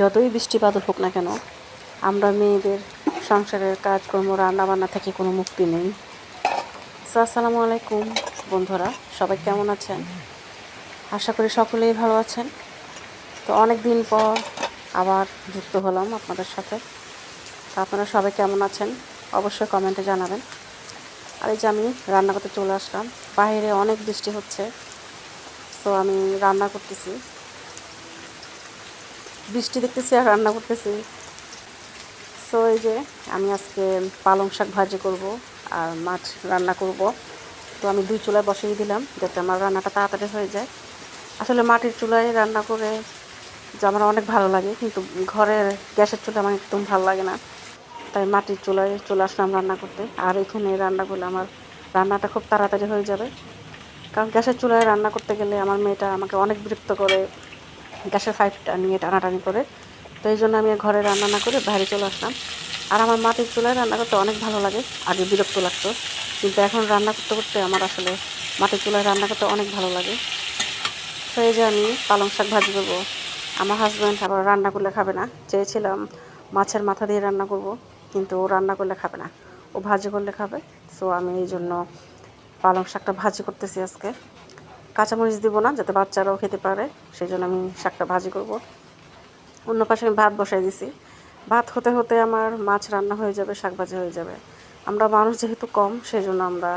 যতই বৃষ্টি বাদল হোক না কেন, আমরা মেয়েদের সংসারের কাজকর্ম, রান্নাবান্না থেকে কোনো মুক্তি নেই। সো আসসালামু আলাইকুম বন্ধুরা, সবাই কেমন আছেন? আশা করি সকলেই ভালো আছেন। তো অনেক দিন পর আবার যুক্ত হলাম আপনাদের সাথে। তো আপনারা সবাই কেমন আছেন? অবশ্যই কমেন্টে জানাবেন। আর এই যে আমি রান্না করতে চলে আসলাম, বাইরে অনেক বৃষ্টি হচ্ছে। তো আমি রান্না করতেছি। বৃষ্টি দেখতেছি আর রান্না করতেছি। সো এই যে আমি আজকে পালং শাক ভাজি করব আর মাছ রান্না করব। তো আমি দুই চুলায় বসিয়ে দিলাম যাতে আমার রান্নাটা তাড়াতাড়ি হয়ে যায়। আসলে মাটির চুলায় রান্না করে যে আমার অনেক ভালো লাগে, কিন্তু ঘরের গ্যাসের চুলা আমার একদম ভালো লাগে না। তাই মাটির চুলায় চলে আসলাম রান্না করতে। আর এখানে রান্না করলে আমার রান্নাটা খুব তাড়াতাড়ি হয়ে যাবে। কারণ গ্যাসের চুলায় রান্না করতে গেলে আমার মেয়েটা আমাকে অনেক বিরক্ত করে। গ্যাসের পাইপটা নিয়ে টানাটানি করে। তো এই জন্য আমি ঘরে রান্না না করে বাইরে চলে আসলাম। আর আমার মাটির চুলায় রান্না করতে অনেক ভালো লাগে, আগে বিরক্ত লাগতো। কিন্তু এখন রান্না করতে করতে আমার আসলে মাটির চুলায় রান্না করতে অনেক ভালো লাগে। তো এই যে আমি পালং শাক ভাজি করব। আমার হাজব্যান্ড আবার রান্না করলে খাবে না। চেয়েছিলাম মাছের মাথা দিয়ে রান্না করব, কিন্তু ও রান্না করলে খাবে না। ও ভাজি করলে খাবে। সো আমি এই জন্য পালং শাকটা ভাজি করতেছি আজকে। কাঁচামরিচ দিব না যাতে বাচ্চারাও খেতে পারে সেই জন্য আমি শাকটা ভাজি করব। অন্য পাশে আমি ভাত বসাই দিছি। ভাত হতে হতে আমার মাছ রান্না হয়ে যাবে, শাক ভাজি হয়ে যাবে। আমরা মানুষ যেহেতু কম সেই জন্য আমরা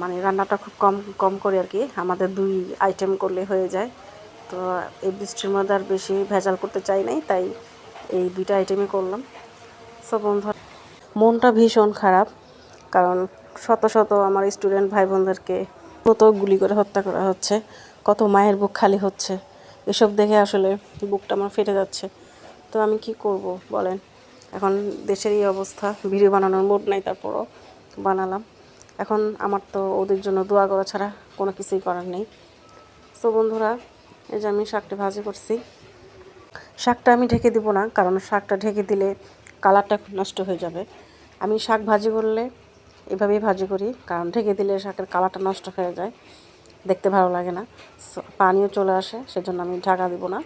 মানে রান্নাটা খুব কম কম করি আর কি। আমাদের দুই আইটেম করলে হয়ে যায়। তো এই বৃষ্টির মধ্যে আর বেশি ভেজাল করতে চাই নাই, তাই এই দুইটা আইটেমই করলাম। সো বন্ধু, মনটা ভীষণ খারাপ, কারণ শত শত আমার স্টুডেন্ট ভাই বোনদেরকে কত গুলি করে হত্যা করা হচ্ছে। কত মায়ের বুক খালি হচ্ছে। এসব দেখে আসলে বুকটা আমার ফেটে যাচ্ছে। তো আমি কি করব বলেন? এখন দেশের এই অবস্থা, ভিডিও বানানোর মুড নাই তারপরও বানালাম। এখন আমার তো ওদের জন্য দোয়া করা ছাড়া কোনো কিছুই করার নেই। সো বন্ধুরা, এই যে আমি শাকটা ভাজি করছি, শাকটা আমি ঢেকে দিব না, কারণ শাকটা ঢেকে দিলে কালারটা নষ্ট হয়ে যাবে। আমি শাক ভাজি করলে এভাবেই ভাজি করি। কারণ ঢেকে দিলে শাকের কালারটা নষ্ট হয়ে যায়। দেখতে ভালো লাগে না। পানিও চলে আসে, সেজন্য আমি ঢাকা দিব না।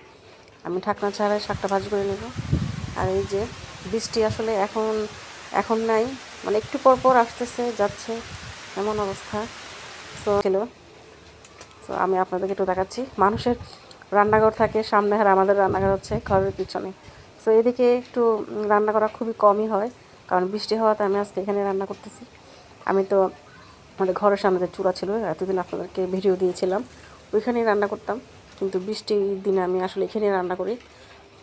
আমি ঢাকনা ছাড়াই শাকটা ভাজি করে নেব। আর এই যে বৃষ্টি আসলে এখন এখন নাই। মানে একটু পর পর আসতেছে, যাচ্ছে, এমন অবস্থা। সো ছিল তো আমি আপনাদেরকে একটু দেখাচ্ছি। মানুষের রান্নাঘর থাকে সামনে, আর আমাদের রান্নাঘর হচ্ছে ঘরের পিছনে। তো এদিকে একটু রান্না করা খুবই কমই হয়। কারণ বৃষ্টি হওয়াতে আমি আজকে এখানে রান্না করতেছি। আমি তো আমাদের ঘরের সামনে চূড়া ছিল, এতদিন আপনাদেরকে ভিডিও দিয়েছিলাম, ওইখানেই রান্না করতাম। কিন্তু বৃষ্টির দিনে আমি আসলে এখানেই রান্না করি।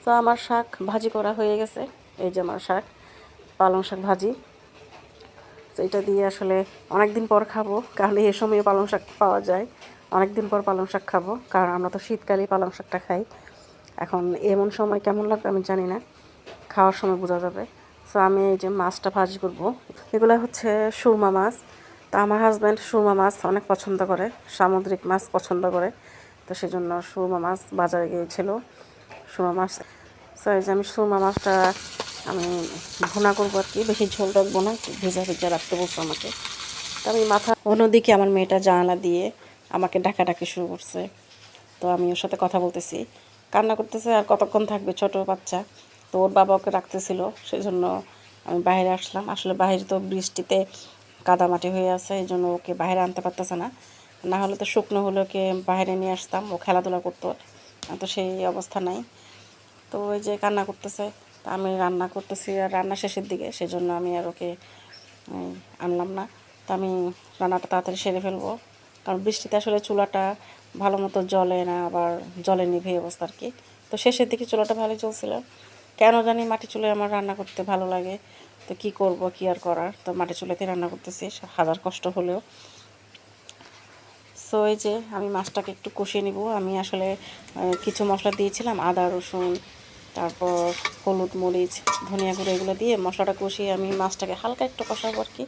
তো আমার শাক ভাজি করা হয়ে গেছে, এই যে আমার শাক, পালং শাক ভাজি। তো এটা দিয়ে আসলে অনেক দিন পর খাব, কারণ এই সময় পালং শাক পাওয়া যায়। অনেক দিন পর পালং শাক খাব, কারণ আমরা তো শীতকালেই পালং শাকটা খাই। এখন এমন সময় কেমন লাগবে আমি জানি না, খাওয়ার সময় বোঝা যাবে। সো আমি এই যে মাছটা ভাজি করব। এগুলো হচ্ছে সুরমা মাছ। তা আমার হাজব্যান্ড সুরমা মাছ অনেক পছন্দ করে, সামুদ্রিক মাছ পছন্দ করে। তো সেজন্য সুরমা মাছ বাজারে গিয়েছিল, সুরমা মাছ। সো এই যে আমি সুরমা মাছটা আমি ভুনা করব আর কি, বেশি ঝোল রাখব না, ভেজা ভেজা রাখতে বলছো আমাকে। তো আমি মাথা অন্যদিকে আমার মেয়েটা জানালা দিয়ে আমাকে ডাকাডাকি শুরু করছে। তো আমি ওর সাথে কথা বলতেছি। কান্না করতেছে আর কতক্ষণ থাকবে ছোট বাচ্চা? তো ওর বাবা ওকে রাখতেছিল সেই জন্য আমি বাইরে আসলাম। আসলে বাইরে তো বৃষ্টিতে কাদামাটি হয়ে আছে, এই জন্য ওকে বাইরে আনতে পারতেছে না। না হলে তো শুকনো হলে ওকে বাইরে নিয়ে আসতাম, ও খেলাধুলা করতো। তো সেই অবস্থা নাই। তো ওই যে কান্না করতেছে আমি রান্না করতেছি আর রান্না শেষের দিকে, সেজন্য আমি আর ওকে আনলাম না। তো আমি রান্নাটা তাড়াতাড়ি সেরে ফেলব। কারণ বৃষ্টিতে আসলে চুলাটা ভালো মতো জলে না, আবার জলে নিভে অবস্থা আর কি। তো শেষের দিকে চুলাটা ভালোই চলছিল। কেন জানি মাটি চুলায় আমার রান্না করতে ভালো লাগে। তো কি করব, কি আর করার? তো মাটি চুলাতে রান্না করতেছি, হাজার কষ্ট হলেও। সো এই যে আমি মাছটাকে একটু কষিয়ে নিব। আমি আসলে কিছু মশলা দিয়েছিলাম, আদা, রসুন, তারপর হলুদ, মরিচ, ধনিয়া গুঁড়ো এগুলো দিয়ে মশলাটা কষিয়ে আমি মাছটাকে হালকা একটু কষাবো আর কি।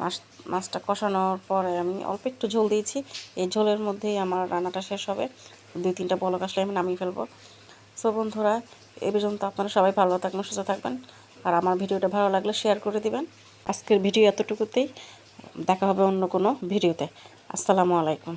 মাছ, মাছটা কষানোর পরে আমি অল্প একটু ঝোল দিয়েছি। এই ঝোলের মধ্যেই আমার রান্নাটা শেষ হবে। দুই তিনটা বলক আসলে আমি নামিয়ে ফেলব। সো বন্ধুরা এ পর্যন্ত আপনারা সবাই ভালো থাকবেন, সুস্থ থাকবেন। আর আমার ভিডিওটা ভালো লাগলে শেয়ার করে দিবেন। আজকের ভিডিও এতটুকুতেই। দেখা হবে অন্য কোনো ভিডিওতে। আসসালামু আলাইকুম।